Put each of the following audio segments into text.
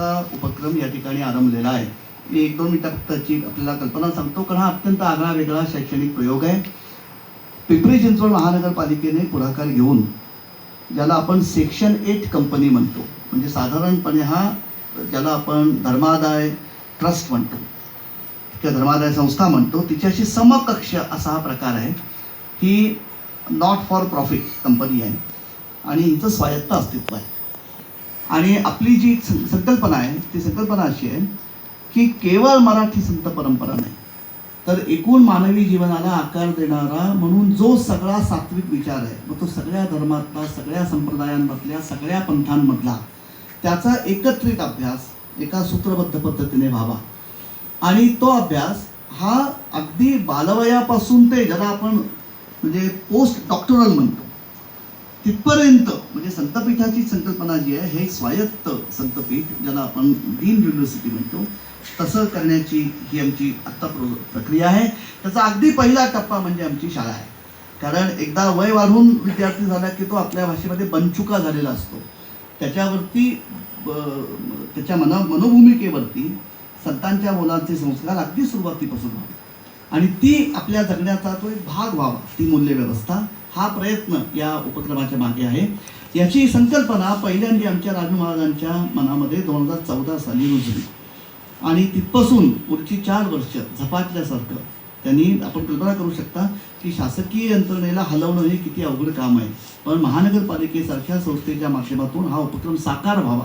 उपक्रम या ठिकाणी आरंभलेला आहे. मी एक दोन मिनिटात त्याची आपल्याला कल्पना सांगतो कारण हा अत्यंत आगळा वेगळा शैक्षणिक प्रयोग आहे. पिंपरी चिंचवड महानगरपालिकेने पुढाकार घेऊन ज्याला आपण सेक्शन एट कंपनी म्हणतो म्हणजे साधारणपणे हा ज्याला आपण धर्मादाय ट्रस्ट म्हणतो किंवा धर्मादाय संस्था म्हणतो तिच्याशी समकक्ष असा हा प्रकार आहे. ही नॉट फॉर प्रॉफिट कंपनी आहे. आणि हिचं स्वायत्त अस्तित्व आहे. आणि आपली जी सं- संकल्पना आहे ती संकल्पना अशी आहे की केवळ मराठी संत परंपरा नाही तर एकूण मानवी जीवनाला आकार देणारा म्हणून जो सगळा सात्विक विचार आहे मग तो सगळ्या धर्मातला सगळ्या संप्रदायांमधल्या सगळ्या पंथांमधला त्याचा एकत्रित अभ्यास एका सूत्रबद्ध पद्धतीने व्हावा. आणि तो अभ्यास हा अगदी बालवयापासून ते ज्याला आपण म्हणजे पोस्ट डॉक्टरल म्हणतो तिथपर्यंत म्हणजे संतपीठाची संकल्पना जी आहे हे स्वायत्त संतपीठ ज्याला आपण डीन युनिव्हर्सिटी म्हणतो तसं करण्याची ही आमची आत्ता प्र प्रक्रिया आहे. त्याचा अगदी पहिला टप्पा म्हणजे आमची शाळा आहे. कारण एकदा वय वाढून विद्यार्थी झाला की तो आपल्या भाषेमध्ये बनचुका झालेला असतो. त्याच्यावरती त्याच्या मना मनोभूमिकेवरती संतांच्या मुलांचे संस्कार अगदी सुरुवातीपासून व्हावे आणि ती आपल्या जगण्याचा तो एक भाग व्हावा ती मूल्यव्यवस्था. हा प्रयत्न या उपक्रमाच्या मागे आहे. याची संकल्पना पहिल्यांदा आमच्या राजू महाराजांच्या मनामध्ये दोन हजार चौदा साली रुजली. आणि तिथपासून पुढची चार वर्ष झपाटल्यासारखं त्यांनी आपण कल्पना करू शकता की शासकीय यंत्रणेला हलवणं हे किती अवघड काम आहे. पण महानगरपालिकेसारख्या संस्थेच्या माध्यमातून हा उपक्रम साकार व्हावा.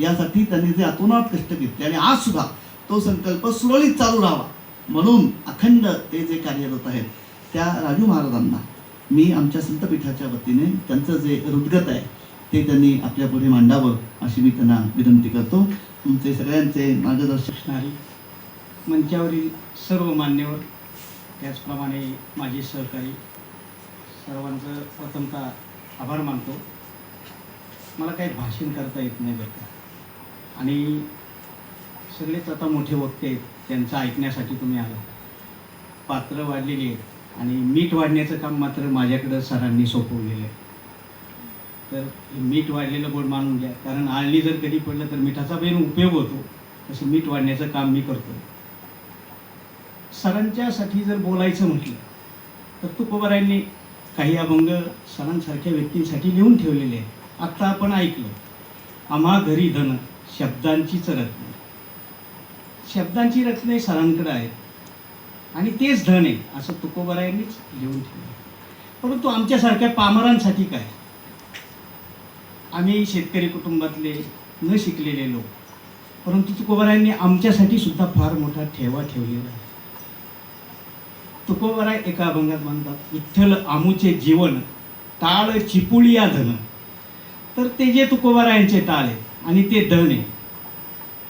यासाठी त्यांनी जे अतोनात कष्ट घेतले आणि आज सुद्धा तो संकल्प सुरळीत चालू राहावा. म्हणून अखंड ते जे कार्यरत आहेत त्या राजू महाराजांना मी आमच्या संतपीठाच्या वतीने त्यांचं जे हृदगत आहे ते त्यांनी आपल्या पुढे मांडावं अशी मी त्यांना विनंती करतो. तुमचे सगळ्यांचे मार्गदर्शक असणारी मंचावरील सर्व मान्यवर त्याचप्रमाणे माझे सहकारी सर्वांचं प्रथमतः आभार मानतो. मला काही भाषण करता येत नाही बरं का. आणि सगळेच आता मोठे वक्ते आहेत त्यांचं ऐकण्यासाठी तुम्ही आला. पात्र वाढलेली आहेत. आणि मीठ वाढण्याचं काम मात्र माझ्याकडं सरांनी सोपवलेलं आहे. तर मीठ वाढलेलं गोड मानून घ्या. कारण आळणी जर कधी पडलं तर मिठाचा पण उपयोग होतो. तसं मीठ वाढण्याचं काम मी करतो सरांच्यासाठी जर बोलायचं म्हटलं तर तुकोबारायांनी काही अभंग सरांसारख्या व्यक्तींसाठी लिहून ठेवलेले आहेत. आत्ता आपण ऐकलं आम्हा घरी धन शब्दांचीच रत्न शब्दांची रत्ने सरांकडे आहेत. आणि तेच धन आहे असं तुकोबारायांनीच लिहून ठेवलं. परंतु आमच्यासारख्या पामरांसाठी काय? आम्ही शेतकरी कुटुंबातले न शिकलेले लोक परंतु तुकोबारायांनी आमच्यासाठी सुद्धा फार मोठा ठेवा ठेवलेला आहे. तुकोबाराय एका अभंगात म्हणतात विठ्ठल आमूचे जीवन टाळ चिपुळिया धन. तर ते जे तुकोबारायांचे टाळ आहे आणि ते धन आहे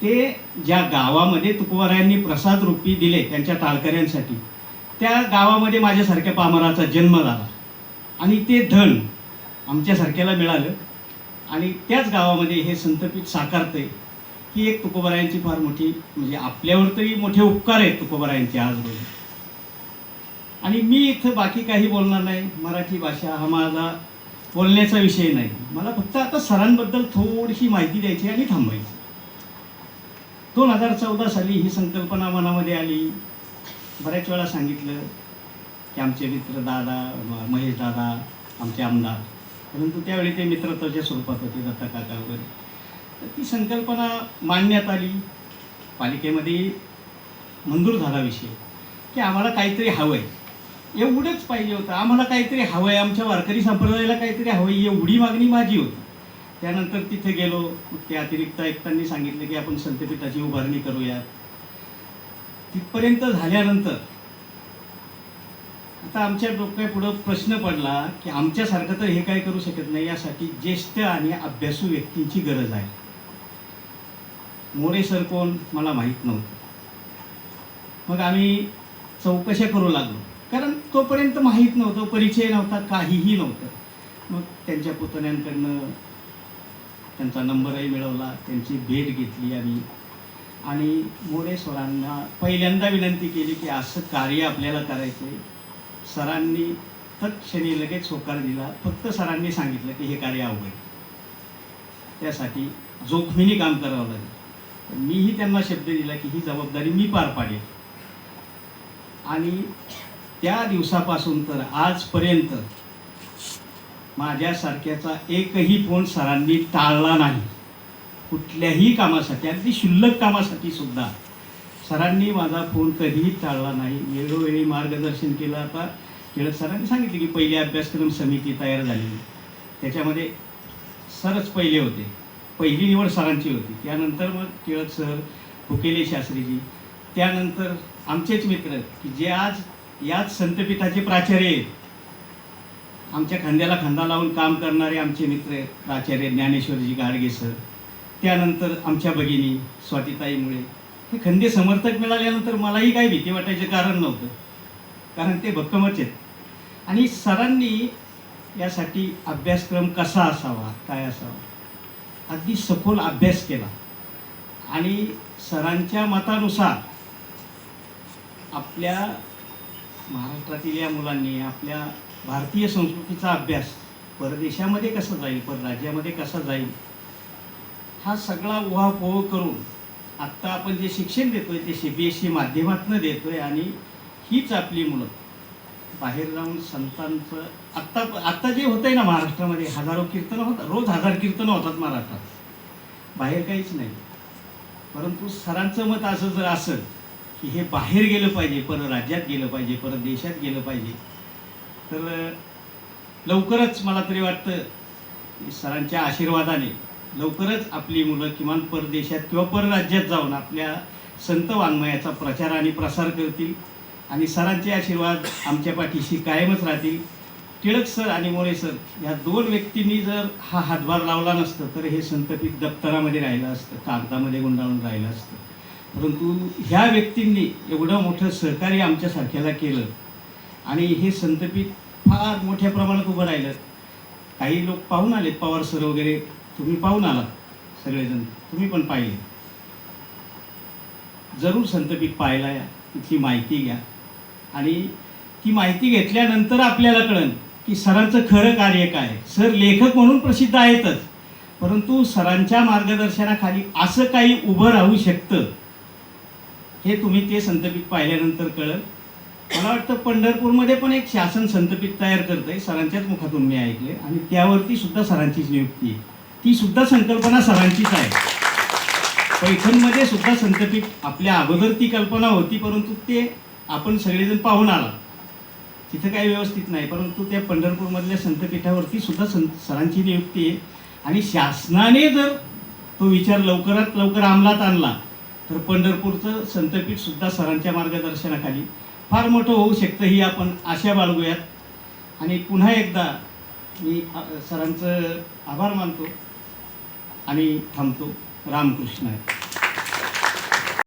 ते ज्या गावामध्ये तुकोबारायांनी प्रसाद रूपी दिले त्यांच्या टाळकऱ्यांसाठी त्या गावामध्ये माझ्यासारख्या पामराचा जन्म झाला. आणि ते धन आमच्यासारख्याला मिळालं. आणि त्याच गावामध्ये हे संतपीठ साकारतंय ही एक तुकोबारायांची फार मोठी म्हणजे आपल्यावर तरी मोठे उपकार आहेत तुकोबारायांचे आज रोजी. आणि मी इथं बाकी काही बोलणार नाही मराठी भाषा हा माझा बोलण्याचा विषय नाही. मला फक्त आता सरांबद्दल थोडीशी माहिती द्यायची आणि थांबायची दोन हजार चौदा साली ही संकल्पना मनामध्ये आली. बऱ्याच वेळा सांगितलं की आमचे मित्र दादा महेश दादा आमचे आमदार. परंतु त्यावेळी ते मित्रत्वाच्या स्वरूपात होते दत्ता काका वगैरे. तर ती संकल्पना मांडण्यात आली. पालिकेमध्ये मंजूर झाला विषय की आम्हाला काहीतरी हवं आहे एवढंच पाहिजे होतं. आम्हाला काहीतरी हवं आहे आमच्या वारकरी संप्रदायाला काहीतरी हवं आहे एवढी मागणी माझी होती. त्यानंतर तिथे गेलो. त्या ते अतिरिक्त आयुक्तांनी सांगितलं की आपण संतपीठाची उभारणी करूयात. तिथपर्यंत झाल्यानंतर आता आमच्या डोक्यापुढं प्रश्न पडला की आमच्यासारखं तर हे काय करू शकत नाही यासाठी ज्येष्ठ आणि अभ्यासू व्यक्तींची गरज आहे. मोरे सर कोण मला माहीत नव्हतं. मग आम्ही चौकशा करू लागलो. कारण तोपर्यंत माहीत नव्हतं परिचय नव्हता काहीही नव्हतं. मग त्यांच्या पुतण्यांकडनं त्यांचा नंबरही मिळवला त्यांची भेट घेतली आम्ही. आणि मोरे सरांना पहिल्यांदा विनंती केली की असं कार्य आपल्याला करायचं आहे सरांनी तत्क्षणी लगेच होकार दिला. फक्त सरांनी सांगितलं की हे कार्य अवघड त्यासाठी जोखमीने काम करावं लागेल. मीही त्यांना शब्द दिला की ही जबाबदारी मी पार पाडेल. आणि त्या दिवसापासून तर आजपर्यंत माझ्यासारख्याचा एकही फोन सरांनी टाळला नाही. कुठल्याही कामासाठी अगदी शुल्लक कामासाठी सुद्धा. सरांनी माझा फोन कधीही टाळला नाही. वेळोवेळी मार्गदर्शन केलं आता. टिळक सरांनी सांगितले की पहिली अभ्यासक्रम समिती तयार झाली त्याच्यामध्ये सरच पहिले होते. पहिली निवड सरांची होती. त्यानंतर मग टिळक सर हुकेले शास्त्रीजी. त्यानंतर आमचेच मित्र की जे आज याच संतपीठाचे प्राचार्य आहेत. आमच्या खांद्याला खांदा लावून काम करणारे आमचे मित्र प्राचार्य ज्ञानेश्वरजी गाडगे सर त्यानंतर आमच्या भगिनी स्वातिताईमुळे. हे खंदे समर्थक मिळाल्यानंतर मलाही काही भीती वाटायचं कारण नव्हतं कारण ते भक्कमच आहेत. आणि सरांनी यासाठी अभ्यासक्रम कसा असावा काय असावा अगदी सखोल अभ्यास केला. आणि सरांच्या मतानुसार आपल्या महाराष्ट्रातील या मुलांनी आपल्या भारतीय संस्कृतीचा अभ्यास परदेशामध्ये कसं जाईल परराज्यामध्ये कसा जाईल हा सगळा उहापोह करून आत्ता आपण जे शिक्षण देतो आहे ते सी बी एस सी माध्यमातून आहे आणि हीच आपली मुलं. बाहेर जाऊन संतांचं आत्ता आत्ता जे होतंय ना महाराष्ट्रामध्ये हजारो कीर्तनं होतात रोज हजार कीर्तनं होतात महाराष्ट्रात. बाहेर काहीच नाही. परंतु सरांचं मत असं जर असेल की हे बाहेर गेलं पाहिजे परराज्यात गेलं पाहिजे परदेशात गेलं पाहिजे तर लवकरच मला तरी वाटतं सरांच्या आशीर्वादाने लवकरच आपली मुलं किमान परदेशात किंवा परराज्यात जाऊन आपल्या संत वाङ्मयाचा प्रचार आणि प्रसार करतील आणि सरांचे आशीर्वाद आमच्या पाठीशी कायमच राहतील. टिळक सर आणि मोरे सर ह्या दोन व्यक्तींनी जर हा हातभार लावला नसतं तर हे संतपीठ दप्तरामध्ये राहिलं असतं कागदामध्ये गुंडाळून राहिलं असतं. परंतु ह्या व्यक्तींनी एवढं मोठं सहकार्य आमच्यासारख्याला केलं आणि हे संतपीठ फार मोठ्या प्रमाणात उभं राहिलं. काही लोक पाहून आलेत पवार सर वगैरे. तुम्ही पाहून आलात सगळेजण. तुम्ही पण पाहिले. जरूर संतपीठ पाहायला या. तिथली माहिती घ्या. आणि ती माहिती घेतल्यानंतर आपल्याला कळन की सरांचं खरं कार्य काय सर लेखक म्हणून प्रसिद्ध आहेतच. परंतु सरांच्या मार्गदर्शनाखाली असं काही उभं राहू शकतं हे तुम्ही ते संतपीठ पाहिल्यानंतर कळलं मला वाटतं पंढरपूरमध्ये पण एक शासन संतपीठ तयार करत आहे सरांच्याच मुखातून मी ऐकले आणि त्यावरती सुद्धा सरांचीच नियुक्ती आहे. ती सुद्धा संकल्पना सरांचीच आहे. पैठणमध्ये सुद्धा संतपीठ आपल्या अगोदर ती कल्पना होती परंतु ते आपण सगळेजण पाहून आला तिथं काही व्यवस्थित नाही परंतु त्या पंढरपूरमधल्या संतपीठावरती सुद्धा सं सरांची नियुक्ती आहे. आणि शासनाने जर तो विचार लवकरात लवकर अंमलात आणला तर पंढरपूरचं संतपीठ सुद्धा सरांच्या मार्गदर्शनाखाली फार मोठं होऊ शकतं ही आपण आशा बाळगूयात. आणि पुन्हा एकदा मी सरांचं आभार मानतो आणि थांबतो. रामकृष्ण. आहे